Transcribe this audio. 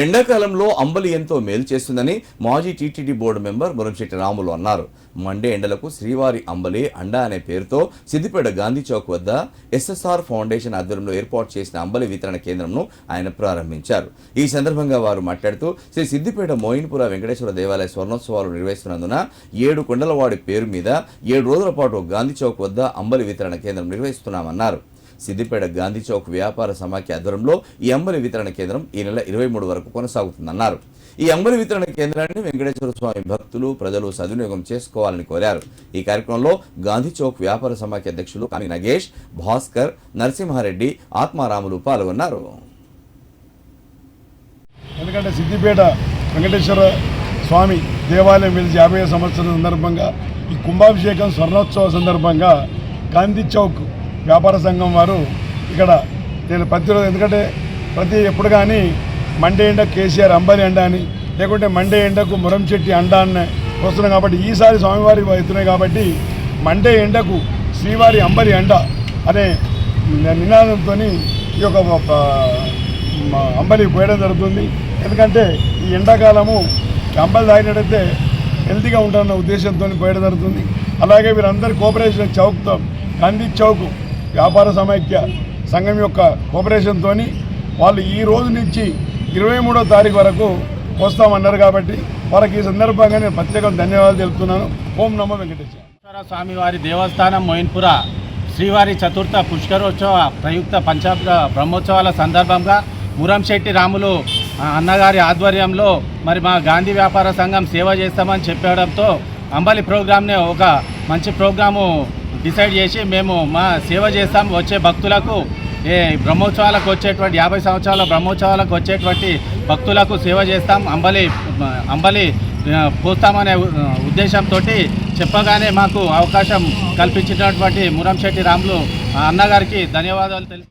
ఎండాకాలంలో అంబలి ఎంతో మేలు చేస్తుందని మాజీ TTD board member Muramsetti Ramulu అన్నారు. మండే ఎండలకు శ్రీవారి అంబలి అండా అనే పేరుతో సిద్దిపేట గాంధీ చౌక్ వద్ద ఎస్ఎస్ఆర్ ఫౌండేషన్ ఆధ్వర్యంలో ఏర్పాటు చేసిన అంబలి వితరణ కేంద్రంను ఆయన ప్రారంభించారు. ఈ సందర్భంగా వారు మాట్లాడుతూ శ్రీ సిద్దిపేట మోయిన్పుర వెంకటేశ్వర దేవాలయ స్వర్ణోత్సవాలు నిర్వహిస్తున్నందున ఏడు కొండలవాడి పేరు మీద ఏడు రోజుల పాటు గాంధీ చౌక్ వద్ద అంబలి వితరణ కేంద్రం నిర్వహిస్తున్నామన్నారు. సిద్దిపేట గాంధీ చౌక్ వ్యాపార సమాఖ్య ఆధ్వర్యంలో ఈ అంబలి వితరణ కేంద్రం ఈ నెల ఇరవై మూడు వరకు కొనసాగుతుందన్నారు. ఈ అంబలి వితరణ కేంద్రాన్ని వెంకటేశ్వర స్వామి భక్తులు ప్రజలు సద్వినియోగం చేసుకోవాలని కోరారు. ఈ కార్యక్రమంలో గాంధీ చౌక్ వ్యాపార సమాఖ్య అధ్యక్షులు కాని నగేష్ భాస్కర్ నరసింహారెడ్డి ఆత్మారాములు పాల్గొన్నారు. ఎందుకంటే సిద్దిపేట వెంకటేశ్వర స్వామి దేవాలయం వెలిసి యాభై సంవత్సరం సందర్భంగా ఈ కుంభాభిషేకం స్వర్ణోత్సవ సందర్భంగా గాంధీ చౌక్ వ్యాపార సంఘం వారు ఇక్కడ నేను ప్రతిరోజు ఎందుకంటే ప్రతి ఎప్పుడు కానీ మండే ఎండ కేసీఆర్ అంబలి అండ అని లేకుంటే మండే ఎండకు మురం చెట్టి అండ అని వస్తున్నాం కాబట్టి ఈసారి స్వామివారి ఎత్తున్నాయి కాబట్టి మండే ఎండకు శ్రీవారి అంబలి అండ అనే నినాదంతో ఈ యొక్క అంబలి పోయడం జరుగుతుంది. ఎందుకంటే ఈ ఎండాకాలము అంబలి తాగినట్టయితే హెల్తీగా ఉంటారన్న ఉద్దేశంతో పోయడం జరుగుతుంది. అలాగే వీరందరి కోఆపరేషన్ చౌక్తో గాంధీ చౌక్ వ్యాపార సమైక్య సంఘం యొక్క కోఆపరేషన్తో వాళ్ళు ఈ రోజు నుంచి ఇరవై మూడో తారీఖు వరకు వస్తామన్నారు కాబట్టి వారికి ఈ సందర్భంగా నేను ప్రత్యేక ధన్యవాదాలు తెలుపుతున్నాను. ఓం నమో వెంకటేశ్వర స్వామివారి దేవస్థానం మోయిన్పుర శ్రీవారి చతుర్థ పుష్కరోత్సవ ప్రయుక్త పంచాబ్ద బ్రహ్మోత్సవాల సందర్భంగా మురంశెట్టి రాములు అన్నగారి ఆధ్వర్యంలో మరి మా గాంధీ వ్యాపార సంఘం సేవ చేస్తామని చెప్పడంతో అంబలి ప్రోగ్రామ్నే ఒక మంచి ప్రోగ్రాము డిసైడ్ చేసి మేము మా సేవ చేస్తాం వచ్చే భక్తులకు ఏ బ్రహ్మోత్సవాలకు వచ్చేటువంటి యాభై సంవత్సరాల బ్రహ్మోత్సవాలకు వచ్చేటువంటి భక్తులకు సేవ చేస్తాం. అంబలి అంబలి పోస్తామనే ఉద్దేశంతో చెప్పగానే మాకు అవకాశం కల్పించినటువంటి మురంశెట్టి రాములు అన్నగారికి ధన్యవాదాలు తెలుసు